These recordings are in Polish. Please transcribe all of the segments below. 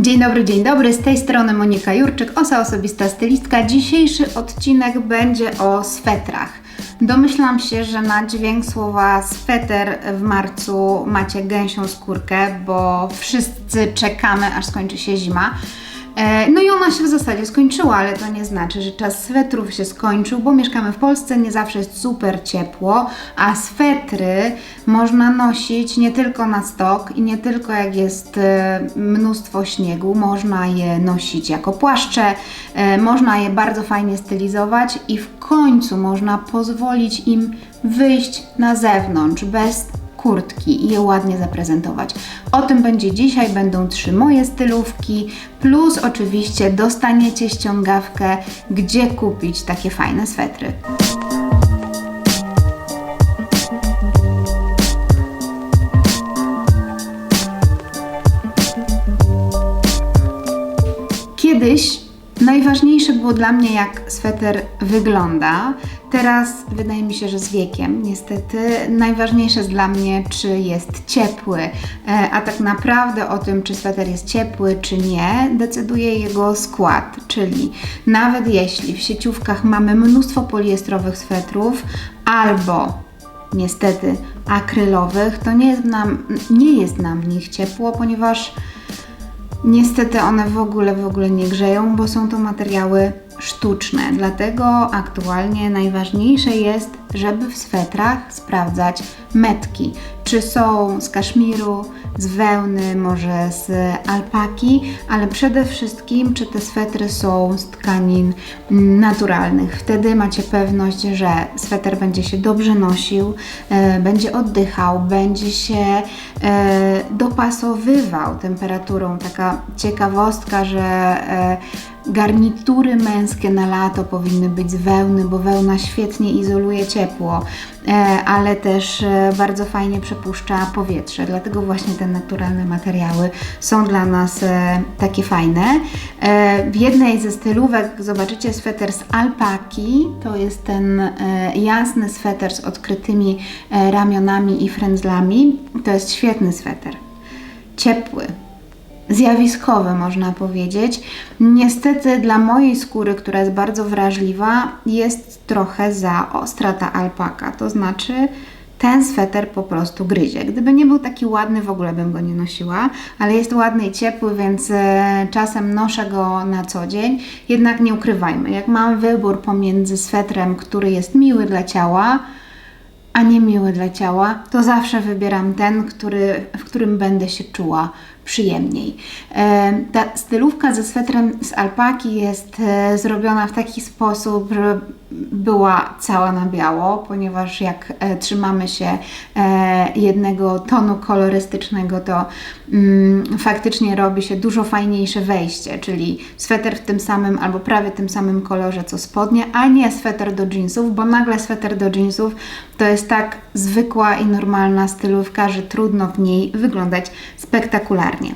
Dzień dobry, dzień dobry. Z tej strony Monika Jurczyk, osa osobista stylistka. Dzisiejszy odcinek będzie o swetrach. Domyślam się, że na dźwięk słowa sweter w marcu macie gęsią skórkę, bo wszyscy czekamy, aż skończy się zima. E, No i ona się w zasadzie skończyła, ale to nie znaczy, że czas swetrów się skończył, bo mieszkamy w Polsce, nie zawsze jest super ciepło, a swetry można nosić nie tylko na stok i nie tylko jak jest e, mnóstwo śniegu, można je nosić jako płaszcze, e, można je bardzo fajnie stylizować i w końcu można pozwolić im wyjść na zewnątrz bez kurtki i je ładnie zaprezentować. O tym będzie dzisiaj, będą trzy moje stylówki, plus oczywiście dostaniecie ściągawkę, gdzie kupić takie fajne swetry. Kiedyś najważniejsze było dla mnie, jak sweter wygląda. Teraz wydaje mi się, że z wiekiem, niestety, najważniejsze jest dla mnie, czy jest ciepły. E, A tak naprawdę o tym, czy sweter jest ciepły, czy nie, decyduje jego skład. Czyli nawet jeśli w sieciówkach mamy mnóstwo poliestrowych swetrów albo niestety akrylowych, to nie jest nam, nie jest nam w nich ciepło, ponieważ Niestety one w ogóle, w ogóle nie grzeją, bo są to materiały sztuczne. Dlatego aktualnie najważniejsze jest, żeby w swetrach sprawdzać metki. Czy są z kaszmiru, z wełny, może z alpaki, ale przede wszystkim, czy te swetry są z tkanin naturalnych. Wtedy macie pewność, że sweter będzie się dobrze nosił, e, będzie oddychał, będzie się e, dopasowywał temperaturą. Taka ciekawostka, że e, garnitury męskie na lato powinny być z wełny, bo wełna świetnie izoluje ciepło, e, ale też e, bardzo fajnie przepuszcza powietrze. Dlatego właśnie te naturalne materiały są dla nas e, takie fajne. W jednej ze stylówek zobaczycie sweter z alpaki. To jest ten jasny sweter z odkrytymi ramionami i frędzlami. To jest świetny sweter. Ciepły, zjawiskowe, można powiedzieć. Niestety dla mojej skóry, która jest bardzo wrażliwa, jest trochę za ostra ta alpaka. To znaczy, ten sweter po prostu gryzie. Gdyby nie był taki ładny, w ogóle bym go nie nosiła, ale jest ładny i ciepły, więc e, czasem noszę go na co dzień. Jednak nie ukrywajmy, jak mam wybór pomiędzy swetrem, który jest miły dla ciała, a nie miły dla ciała, to zawsze wybieram ten, który, w którym będę się czuła przyjemniej. E, Ta stylówka ze swetrem z alpaki jest e, zrobiona w taki sposób, była cała na biało, ponieważ jak e, trzymamy się e, jednego tonu kolorystycznego, to mm, faktycznie robi się dużo fajniejsze wejście, czyli sweter w tym samym albo prawie tym samym kolorze co spodnie, a nie sweter do jeansów, bo nagle sweter do jeansów to jest tak zwykła i normalna stylówka, że trudno w niej wyglądać spektakularnie.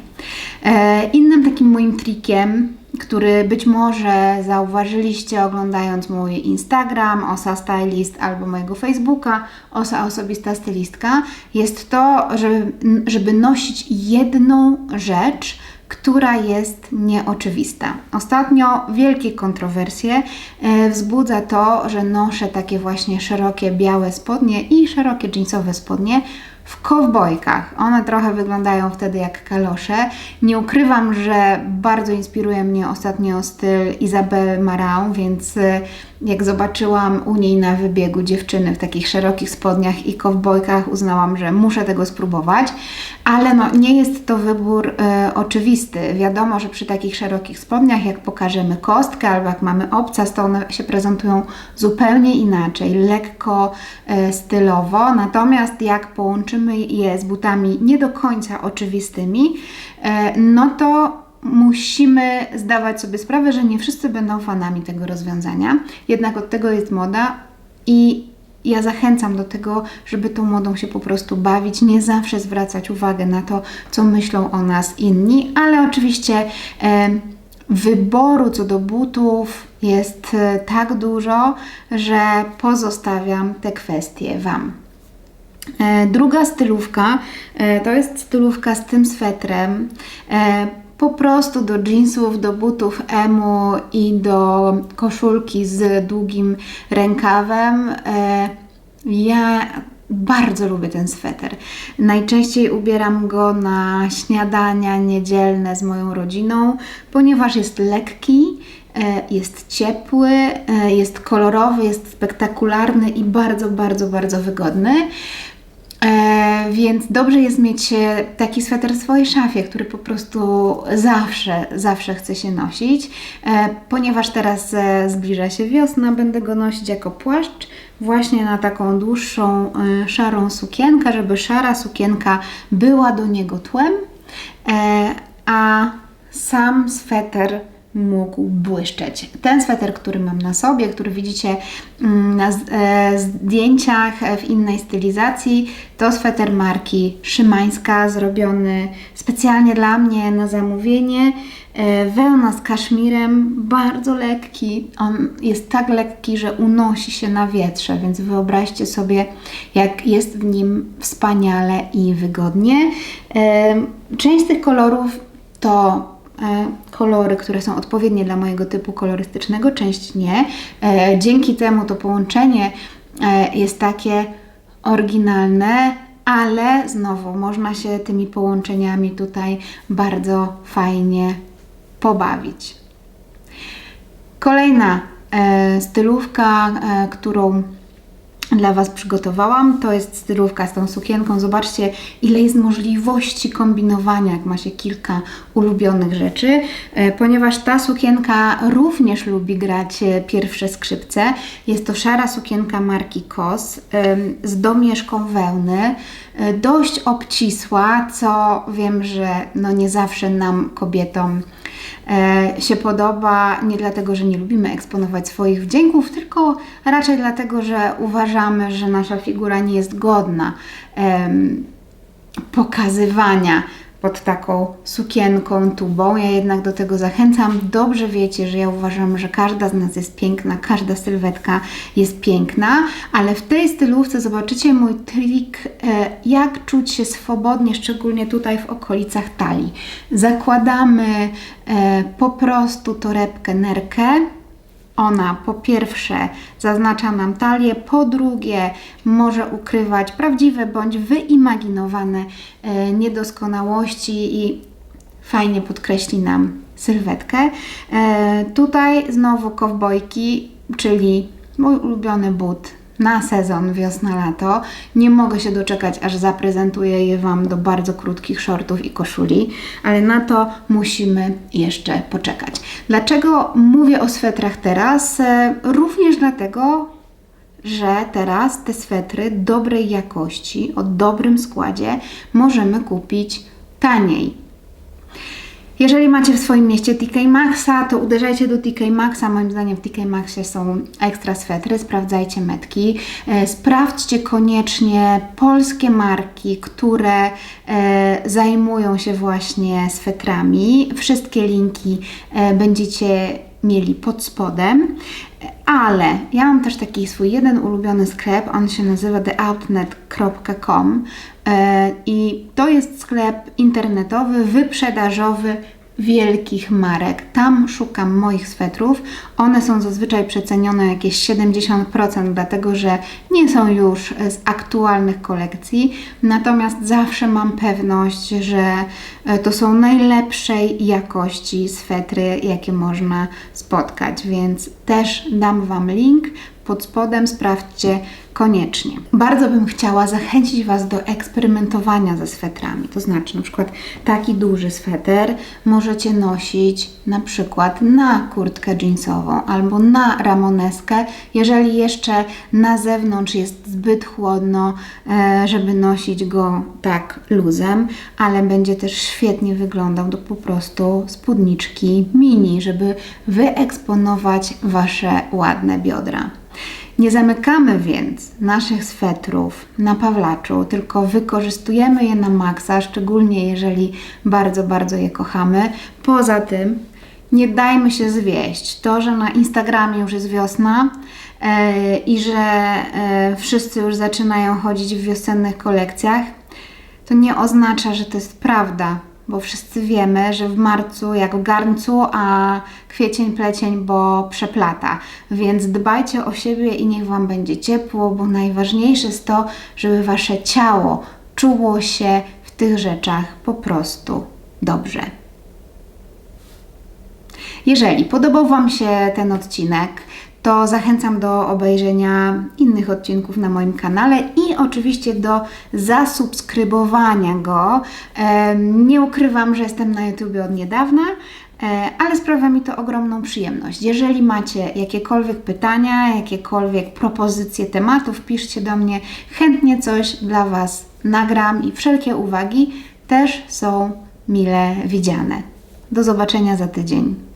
E, innym takim moim trikiem który być może zauważyliście oglądając mój Instagram, Osa Stylist albo mojego Facebooka, Osa Osobista Stylistka, jest to, żeby, żeby nosić jedną rzecz, która jest nieoczywista. Ostatnio wielkie kontrowersje e, wzbudza to, że noszę takie właśnie szerokie białe spodnie i szerokie jeansowe spodnie w kowbojkach. One trochę wyglądają wtedy jak kalosze. Nie ukrywam, że bardzo inspiruje mnie ostatnio styl Izabel Marant, więc y, jak zobaczyłam u niej na wybiegu dziewczyny w takich szerokich spodniach i kowbojkach, uznałam, że muszę tego spróbować. Ale no, nie jest to wybór y, oczywisty. Wiadomo, że przy takich szerokich spodniach, jak pokażemy kostkę albo jak mamy obcas, to one się prezentują zupełnie inaczej, lekko y, stylowo. Natomiast jak połączymy je z butami nie do końca oczywistymi, e, no to musimy zdawać sobie sprawę, że nie wszyscy będą fanami tego rozwiązania. Jednak od tego jest moda i ja zachęcam do tego, żeby tą modą się po prostu bawić, nie zawsze zwracać uwagę na to, co myślą o nas inni, ale oczywiście e, wyboru co do butów jest e, tak dużo, że pozostawiam te kwestie Wam. E, Druga stylówka e, to jest stylówka z tym swetrem. E, po prostu do jeansów, do butów emu i do koszulki z długim rękawem. Ja bardzo lubię ten sweter. Najczęściej ubieram go na śniadania niedzielne z moją rodziną, ponieważ jest lekki, jest ciepły, e, jest kolorowy, jest spektakularny i bardzo, bardzo, bardzo wygodny. E, więc dobrze jest mieć e, taki sweter w swojej szafie, który po prostu zawsze, zawsze chce się nosić. E, ponieważ teraz e, zbliża się wiosna, będę go nosić jako płaszcz właśnie na taką dłuższą, e, szarą sukienkę, żeby szara sukienka była do niego tłem, e, a sam sweter mógł błyszczeć. Ten sweter, który mam na sobie, który widzicie mm, na e, zdjęciach e, w innej stylizacji, to sweter marki Szymańska, zrobiony specjalnie dla mnie na zamówienie. E, Wełna z kaszmirem, bardzo lekki. On jest tak lekki, że unosi się na wietrze, więc wyobraźcie sobie, jak jest w nim wspaniale i wygodnie. Część z tych kolorów to kolory, które są odpowiednie dla mojego typu kolorystycznego, część nie. E, Dzięki temu to połączenie e, jest takie oryginalne, ale znowu można się tymi połączeniami tutaj bardzo fajnie pobawić. Kolejna e, stylówka, e, którą dla Was przygotowałam. To jest stylówka z tą sukienką. Zobaczcie, ile jest możliwości kombinowania, jak ma się kilka ulubionych rzeczy, e, ponieważ ta sukienka również lubi grać e, pierwsze skrzypce. Jest to szara sukienka marki KOS z domieszką wełny, e, dość obcisła, co wiem, że no nie zawsze nam kobietom się podoba, nie dlatego, że nie lubimy eksponować swoich wdzięków, tylko raczej dlatego, że uważamy, że nasza figura nie jest godna pokazywania pod taką sukienką, tubą. Ja jednak do tego zachęcam. Dobrze wiecie, że ja uważam, że każda z nas jest piękna, każda sylwetka jest piękna, ale w tej stylówce zobaczycie mój trik, e, jak czuć się swobodnie, szczególnie tutaj w okolicach talii. Zakładamy e, po prostu torebkę nerkę, ona po pierwsze zaznacza nam talię, po drugie może ukrywać prawdziwe bądź wyimaginowane e, niedoskonałości i fajnie podkreśli nam sylwetkę. E, tutaj znowu kowbojki, czyli mój ulubiony but na sezon wiosna-lato. Nie mogę się doczekać, aż zaprezentuję je Wam do bardzo krótkich shortów i koszuli, ale na to musimy jeszcze poczekać. Dlaczego mówię o swetrach teraz? E, Również dlatego, że teraz te swetry dobrej jakości, o dobrym składzie możemy kupić taniej. Jeżeli macie w swoim mieście TK Maxa, to uderzajcie do TK Maxa. Moim zdaniem w TK Maxie są ekstra swetry. Sprawdzajcie metki. E, sprawdźcie koniecznie polskie marki, które e, zajmują się właśnie swetrami. Wszystkie linki e, będziecie mieli pod spodem. Ale ja mam też taki swój jeden ulubiony sklep, on się nazywa theoutnet.com e, i to jest sklep internetowy, wyprzedażowy wielkich marek. Tam szukam moich swetrów. One są zazwyczaj przecenione jakieś 70%, dlatego że nie są już z aktualnych kolekcji. Natomiast zawsze mam pewność, że e, to są najlepszej jakości swetry, jakie można spotkać, więc też dam Wam link pod spodem, sprawdźcie koniecznie. Bardzo bym chciała zachęcić Was do eksperymentowania ze swetrami. To znaczy, na przykład taki duży sweter możecie nosić na przykład na kurtkę jeansową albo na ramoneskę, jeżeli jeszcze na zewnątrz jest zbyt chłodno, e, żeby nosić go tak luzem, ale będzie też świetnie wyglądał do po prostu spódniczki mini, żeby wyeksponować Wasze ładne biodra. Nie zamykamy więc naszych swetrów na Pawlaczu, tylko wykorzystujemy je na maksa, szczególnie jeżeli bardzo, bardzo je kochamy. Poza tym nie dajmy się zwieść. To, że na Instagramie już jest wiosna e, i że e, wszyscy już zaczynają chodzić w wiosennych kolekcjach, to nie oznacza, że to jest prawda. Bo wszyscy wiemy, że w marcu jak w garncu, a kwiecień, plecień, bo przeplata. Więc dbajcie o siebie i niech Wam będzie ciepło, bo najważniejsze jest to, żeby Wasze ciało czuło się w tych rzeczach po prostu dobrze. Jeżeli podobał Wam się ten odcinek, to zachęcam do obejrzenia innych odcinków na moim kanale i oczywiście do zasubskrybowania go. Em, Nie ukrywam, że jestem na YouTubie od niedawna, e, ale sprawia mi to ogromną przyjemność. Jeżeli macie jakiekolwiek pytania, jakiekolwiek propozycje tematów, piszcie do mnie. Chętnie coś dla Was nagram i wszelkie uwagi też są mile widziane. Do zobaczenia za tydzień.